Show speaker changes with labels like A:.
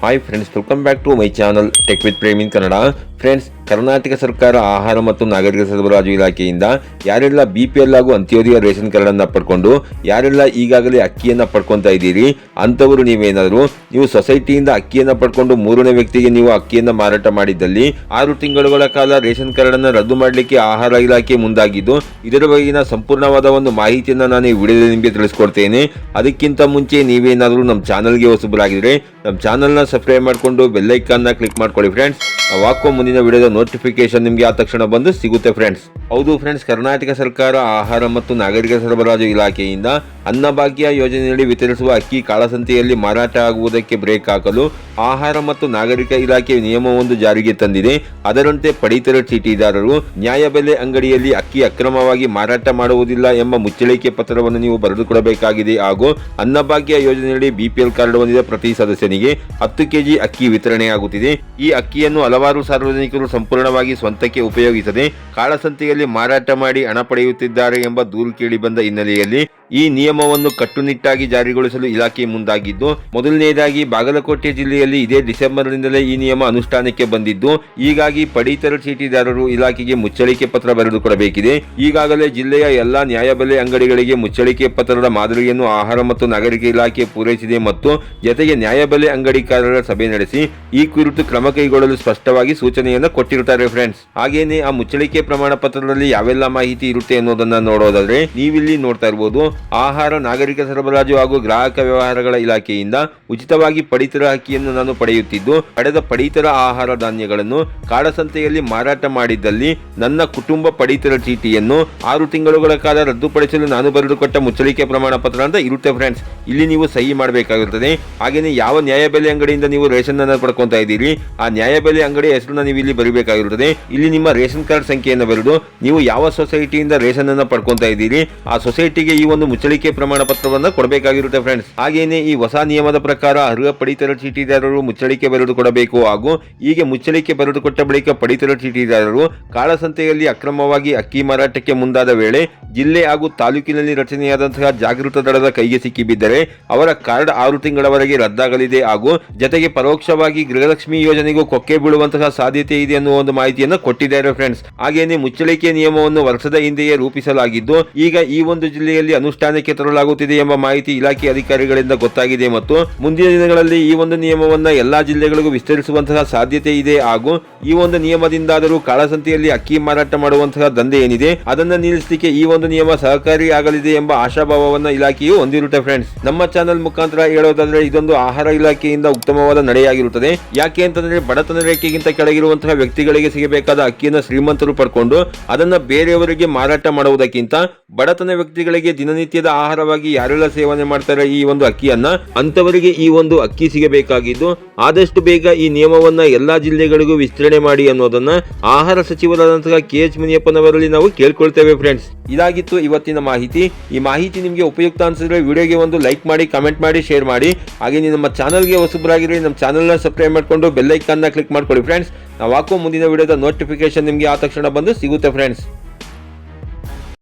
A: hi friends welcome back to my channel tech with ಪ್ರೇಮಿನ್ Kannada friends Karnataka ಸರ್ಕಾರ ಆಹಾರ ಮತ್ತು ನಾಗರಿಕ ಸರಬರಾಜು ಇಲಾಖೆಯಿಂದ ಯಾರೆಲ್ಲ ಬಿ ಪಿ ಎಲ್ ಹಾಗೂ ಅಂತ್ಯೋದಯ ರೇಷನ್ ಕಾರ್ಡನ್ನು ಪಡ್ಕೊಂಡು, ಯಾರೆಲ್ಲ ಈಗಾಗಲೇ ಅಕ್ಕಿಯನ್ನು ಪಡ್ಕೊತಾ ಇದ್ದೀರಿ, ಅಂಥವರು ನೀವೇನಾದರೂ, ನೀವು ಸೊಸೈಟಿಯಿಂದ ಅಕ್ಕಿಯನ್ನು ಪಡ್ಕೊಂಡು ಮೂರನೇ ವ್ಯಕ್ತಿಗೆ ನೀವು ಅಕ್ಕಿಯನ್ನು ಮಾರಾಟ ಮಾಡಿದ್ದಲ್ಲಿ ಆರು ತಿಂಗಳುಗಳ ಕಾಲ ರೇಷನ್ ಕಾರ್ಡನ್ನು ರದ್ದು ಮಾಡಲಿಕ್ಕೆ ಆಹಾರ ಇಲಾಖೆ ಮುಂದಾಗಿದ್ದು, ಇದರ ಬಗೆಗಿನ ಸಂಪೂರ್ಣವಾದ ಒಂದು ಮಾಹಿತಿಯನ್ನು ನಾನು ಈ ವಿಡಿಯೋದಲ್ಲಿ ನಿಮಗೆ ತಿಳಿಸ್ಕೊಡ್ತೇನೆ. ಅದಕ್ಕಿಂತ ಮುಂಚೆ ನೀವೇನಾದರೂ ನಮ್ಮ ಚಾನಲ್ಗೆ ಹೊಸಬರಾಗಿದ್ರೆ, ನಮ್ಮ ಚಾನಲ್ನ ಸಬ್ಸ್ಕ್ರೈಬ್ ಮಾಡಿಕೊಂಡು ಬೆಲ್ಲೈಕನ್ನ ಕ್ಲಿಕ್ ಮಾಡ್ಕೊಳ್ಳಿ ಫ್ರೆಂಡ್ಸ್ ನಾವು ಹಾಕೋ ಮುಂದಿನ ವಿಡಿಯೋದ ನೋಟಿಫಿಕೇಶನ್ ನಿಮಗೆ ಆ ತಕ್ಷಣ ಬಂದು ಸಿಗುತ್ತೆ ಫ್ರೆಂಡ್ಸ್ ಹೌದು ಫ್ರೆಂಡ್ಸ್ ಕರ್ನಾಟಕ ಸರ್ಕಾರ ಆಹಾರ ಮತ್ತು ನಾಗರಿಕ ಸರಬರಾಜು ಇಲಾಖೆಯಿಂದ ಅನ್ನಭಾಗ್ಯ ಯೋಜನೆಯಡಿ ವಿತರಿಸುವ ಅಕ್ಕಿ ಕಾಳಸಂತೆಯಲ್ಲಿ ಮಾರಾಟ ಆಗುವುದಕ್ಕೆ ಬ್ರೇಕ್ ಹಾಕಲು ಆಹಾರ ಮತ್ತು ನಾಗರಿಕ ಇಲಾಖೆ ನಿಯಮವೊಂದು ಜಾರಿಗೆ ತಂದಿದೆ. ಅದರಂತೆ ಪಡಿತರ ಚೀಟಿದಾರರು ನ್ಯಾಯಬೆಲೆ ಅಂಗಡಿಯಲ್ಲಿ ಅಕ್ಕಿ ಅಕ್ರಮವಾಗಿ ಮಾರಾಟ ಮಾಡುವುದಿಲ್ಲ ಎಂಬ ಮುಚ್ಚಳಿಕೆ ಪತ್ರವನ್ನು ನೀವು ಬರೆದುಕೊಡಬೇಕಾಗಿದೆ ಹಾಗೂ ಅನ್ನಭಾಗ್ಯ ಯೋಜನೆಯಡಿ ಬಿಪಿಎಲ್ ಕಾರ್ಡ್ ಹೊಂದಿದ ಪ್ರತಿ ಸದಸ್ಯನಿಗೆ ಹತ್ತು ಕೆಜಿ ಅಕ್ಕಿ ವಿತರಣೆಯಾಗುತ್ತಿದೆ ಈ ಅಕ್ಕಿಯನ್ನು ಹಲವಾರು ಸಾರ್ವಜನಿಕರು ಸಂಪೂರ್ಣವಾಗಿ ಸ್ವಂತಕ್ಕೆ ಉಪಯೋಗಿಸದೆ ಕಾಳಸಂತೆಯಲ್ಲಿ ಮಾರಾಟ ಮಾಡಿ ಹಣ ಪಡೆಯುತ್ತಿದ್ದಾರೆ ಎಂಬ ದೂರು ಕೇಳಿ ಬಂದ ಹಿನ್ನೆಲೆಯಲ್ಲಿ ಈ ನಿಯಮವನ್ನು ಕಟ್ಟುನಿಟ್ಟಾಗಿ ಜಾರಿಗೊಳಿಸಲು ಇಲಾಖೆ ಮುಂದಾಗಿದ್ದು, ಮೊದಲನೆಯದಾಗಿ ಬಾಗಲಕೋಟೆ ಜಿಲ್ಲೆಯಲ್ಲಿ ಇದೇ ಡಿಸೆಂಬರ್ನಿಂದಲೇ ಈ ನಿಯಮ ಅನುಷ್ಠಾನಕ್ಕೆ ಬಂದಿದ್ದು, ಹೀಗಾಗಿ ಪಡಿತರ ಚೀಟಿದಾರರು ಇಲಾಖೆಗೆ ಮುಚ್ಚಳಿಕೆ ಪತ್ರ ಬರೆದುಕೊಡಬೇಕಿದೆ ಈಗಾಗಲೇ ಜಿಲ್ಲೆಯ ಎಲ್ಲಾ ನ್ಯಾಯಬೆಲೆ ಅಂಗಡಿಗಳಿಗೆ ಮುಚ್ಚಳಿಕೆ ಪತ್ರದ ಮಾದರಿಯನ್ನು ಆಹಾರ ಮತ್ತು ನಾಗರಿಕ ಇಲಾಖೆ ಪೂರೈಸಿದೆ ಮತ್ತು ಜತೆಗೆ ನ್ಯಾಯಬೆಲೆ ಅಂಗಡಿಕಾರರ ಸಭೆ ನಡೆಸಿ, ಈ ಕುರಿತು ಕ್ರಮ ಕೈಗೊಳ್ಳಲು ಸ್ಪಷ್ಟವಾಗಿ ಸೂಚನೆಯನ್ನು ಕೊಟ್ಟಿರುತ್ತಾರೆ ಫ್ರೆಂಡ್ಸ್. ಹಾಗೇನೆ ಆ ಮುಚ್ಚಳಿಕೆ ಪ್ರಮಾಣ ಪತ್ರದಲ್ಲಿ ಯಾವೆಲ್ಲ ಮಾಹಿತಿ ಇರುತ್ತೆ ಅನ್ನೋದನ್ನ ನೋಡೋದಾದ್ರೆ, ನೀವಿಲ್ಲಿ ನೋಡ್ತಾ ಇರಬಹುದು ಆಹಾರ, ನಾಗರಿಕ ಸರಬರಾಜು ಹಾಗೂ ಗ್ರಾಹಕ ವ್ಯವಹಾರಗಳ ಇಲಾಖೆಯಿಂದ ಉಚಿತವಾಗಿ ಪಡಿತರ ಅಕ್ಕಿಯನ್ನು ನಾನು ಪಡೆಯುತ್ತಿದ್ದು, ಪಡೆದ ಪಡಿತರ ಆಹಾರ ಧಾನ್ಯಗಳನ್ನು ಕಾಳಸಂತೆಯಲ್ಲಿ ಮಾರಾಟ ಮಾಡಿದ್ದಲ್ಲಿ ನನ್ನ ಕುಟುಂಬ ಪಡಿತರ ಚೀಟಿಯನ್ನು ಆರು ತಿಂಗಳುಗಳ ಕಾಲ ರದ್ದುಪಡಿಸಲು ನಾನು ಬರೆದುಕೊಟ್ಟ ಮುಚ್ಚಳಿಕೆ ಪ್ರಮಾಣ ಪತ್ರ ಅಂತ ಇರುತ್ತೆ ಫ್ರೆಂಡ್ಸ್ ಇಲ್ಲಿ ನೀವು ಸಹಿ ಮಾಡಬೇಕಾಗುತ್ತದೆ. ಹಾಗೆಯೇ ಯಾವ ನ್ಯಾಯಬೆಲೆ ಅಂಗಡಿಯಿಂದ ನೀವು ರೇಷನ್ ಅನ್ನು ಪಡ್ಕೊತಾ ಇದ್ದೀರಿ, ಆ ನ್ಯಾಯಬೆಲೆ ಅಂಗಡಿಯ ಹೆಸರನ್ನ ನೀವು ಇಲ್ಲಿ ಬರೀಬೇಕಾಗಿರುತ್ತದೆ. ಇಲ್ಲಿ ನಿಮ್ಮ ರೇಷನ್ ಕಾರ್ಡ್ ಸಂಖ್ಯೆಯನ್ನು ಬರೆದು ನೀವು ಯಾವ ಸೊಸೈಟಿಯಿಂದ ರೇಷನ್ ಅನ್ನು ಪಡ್ಕೊತಾ ಇದ್ದೀರಿ, ಆ ಸೊಸೈಟಿಗೆ ಈ ಒಂದು ಮುಚ್ಚಳಿಕೆ ಪ್ರಮಾಣ ಪತ್ರವನ್ನು ಕೊಡಬೇಕಾಗಿರುತ್ತೆ ಫ್ರೆಂಡ್ಸ್ ಹಾಗೇನೆ ಈ ಹೊಸ ನಿಯಮದ ಪ್ರಕಾರ ಅರ್ಹ ಪಡಿತರ ಚೀಟಿದಾರರು ಮುಚ್ಚಳಿಕೆ ಬರೆದು ಕೊಡಬೇಕು ಹಾಗೂ ಹೀಗೆ ಮುಚ್ಚಳಿಕೆ ಬರೆದು ಕೊಟ್ಟ ಬಳಿಕ ಪಡಿತರ ಚೀಟಿದಾರರು ಕಾಳಸಂತೆಯಲ್ಲಿ ಅಕ್ರಮವಾಗಿ ಅಕ್ಕಿ ಮಾರಾಟಕ್ಕೆ ಮುಂದಾದ ವೇಳೆ ಜಿಲ್ಲೆ ಹಾಗೂ ತಾಲೂಕಿನಲ್ಲಿ ರಚನೆಯಾದಂತಹ ಜಾಗೃತ ದಳದ ಕೈಗೆ ಸಿಕ್ಕಿಬಿದ್ದರೆ ಅವರ ಕಾರ್ಡ್ ಆರು ತಿಂಗಳವರೆಗೆ ರದ್ದಾಗಲಿದೆ ಹಾಗೂ ಜತೆಗೆ ಪರೋಕ್ಷವಾಗಿ ಗೃಹಲಕ್ಷ್ಮಿ ಯೋಜನೆಗೂ ಕೊಕ್ಕೆ ಬೀಳುವಂತಹ ಸಾಧ್ಯತೆ ಇದೆ ಅನ್ನುವ ಒಂದು ಮಾಹಿತಿಯನ್ನು ಕೊಟ್ಟಿದ್ದಾರೆ ಫ್ರೆಂಡ್ಸ್ ಹಾಗೆಯೇ ಮುಚ್ಚಳಿಕೆ ನಿಯಮವನ್ನು ವರ್ಷದ ಹಿಂದೆಯೇ ರೂಪಿಸಲಾಗಿದ್ದು, ಈಗ ಈ ಒಂದು ಜಿಲ್ಲೆಯಲ್ಲಿ ಅನುಷ್ಠಾನಕ್ಕೆ ತರಲಾಗುತ್ತಿದೆ ಎಂಬ ಮಾಹಿತಿ ಇಲಾಖೆ ಅಧಿಕಾರಿಗಳಿಂದ ಗೊತ್ತಾಗಿದೆ ಮತ್ತು ಮುಂದಿನ ದಿನಗಳಲ್ಲಿ ಈ ಒಂದು ನಿಯಮವನ್ನು ಎಲ್ಲಾ ಜಿಲ್ಲೆಗಳಿಗೂ ವಿಸ್ತರಿಸುವಂತಹ ಸಾಧ್ಯತೆ ಇದೆ ಹಾಗೂ ಈ ಒಂದು ನಿಯಮದಿಂದಾದರೂ ಕಾಳಸಂತೆಯಲ್ಲಿ ಅಕ್ಕಿ ಮಾರಾಟ ಮಾಡುವಂತಹ ದಂಧೆ ಏನಿದೆ, ಅದನ್ನು ನಿಲ್ಲಿಸಲಿಕ್ಕೆ ಈ ಒಂದು ನಿಯಮ ಸಹಕಾರಿ ಆಗಲಿದೆ ಎಂಬ ಆಶಾಭಾವವನ್ನು ಇಲಾಖೆಯು ಹೊಂದಿರುತ್ತೆ ಫ್ರೆಂಡ್ಸ್ ನಮ್ಮ ಚಾನೆಲ್ ಮುಖಾಂತರ ಹೇಳೋದಾದ್ರೆ ಇದೊಂದು ಆಹಾರ ಇಲಾಖೆಯಿಂದ ಉತ್ತಮವಾದ ನಡೆಯಾಗಿರುತ್ತದೆ. ಯಾಕೆ ಅಂತಂದ್ರೆ ಬಡತನ ರೇಖೆಗಿಂತ ಕೆಳಗಿರುವಂತಹ ವ್ಯಕ್ತಿಗಳಿಗೆ ಸಿಗಬೇಕಾದ ಅಕ್ಕಿಯನ್ನು ಶ್ರೀಮಂತರು ಪಡ್ಕೊಂಡು ಅದನ್ನ ಬೇರೆಯವರಿಗೆ ಮಾರಾಟ ಮಾಡುವುದಕ್ಕಿಂತ ಬಡತನ ವ್ಯಕ್ತಿಗಳಿಗೆ ದಿನನಿತ್ಯದ ಆಹಾರವಾಗಿ ಯಾರೆಲ್ಲ ಸೇವನೆ ಮಾಡ್ತಾರೆ ಈ ಒಂದು ಅಕ್ಕಿಯನ್ನ ಅಂತವರಿಗೆ ಈ ಒಂದು ಅಕ್ಕಿ ಸಿಗಬೇಕಾಗಿದ್ದು, ಆದಷ್ಟು ಬೇಗ ಈ ನಿಯಮವನ್ನ ಎಲ್ಲಾ ಜಿಲ್ಲೆಗಳಿಗೂ ವಿಸ್ತರಣೆ ಮಾಡಿ ಅನ್ನೋದನ್ನ ಆಹಾರ ಸಚಿವರಾದಂತಹ ಕೆ ಎಚ್ ಮುನಿಯಪ್ಪನವರಲ್ಲಿ ನಾವು ಕೇಳ್ಕೊಳ್ತೇವೆ ಫ್ರೆಂಡ್ಸ್ ಇದಾಗಿತ್ತು ಇವತ್ತಿನ ಮಾಹಿತಿ. ಈ ಮಾಹಿತಿ ನಿಮಗೆ ಉಪಯುಕ್ತ ಅನಿಸಿದ್ರೆ ವಿಡಿಯೋಗೆ ಒಂದು ಲೈಕ್ ಮಾಡಿ, ಕಮೆಂಟ್ ಮಾಡಿ, ಶೇರ್ ಮಾಡಿ. ಹಾಗೆ ನಮ್ಮ ಚಾನಲ್ಗೆ ಹೊಸಬ್ರಾಗಿರಿ ನಮ್ಮ ಚಾನಲ್ನ ಸಬ್ಸ್ಕ್ರೈಬ್ ಮಾಡಿಕೊಂಡು ಬೆಲ್ಲೈಕನ್ನ ಕ್ಲಿಕ್ ಮಾಡ್ಕೊಳ್ಳಿ ಫ್ರೆಂಡ್ಸ್ ನಾವು ಹಾಕೋ ಮುಂದಿನ ವಿಡಿಯೋದ ನೋಟಿಫಿಕೇಶನ್ ನಿಮಗೆ ಆ ತಕ್ಷಣ ಬಂದು ಸಿಗುತ್ತೆ ಫ್ರೆಂಡ್ಸ್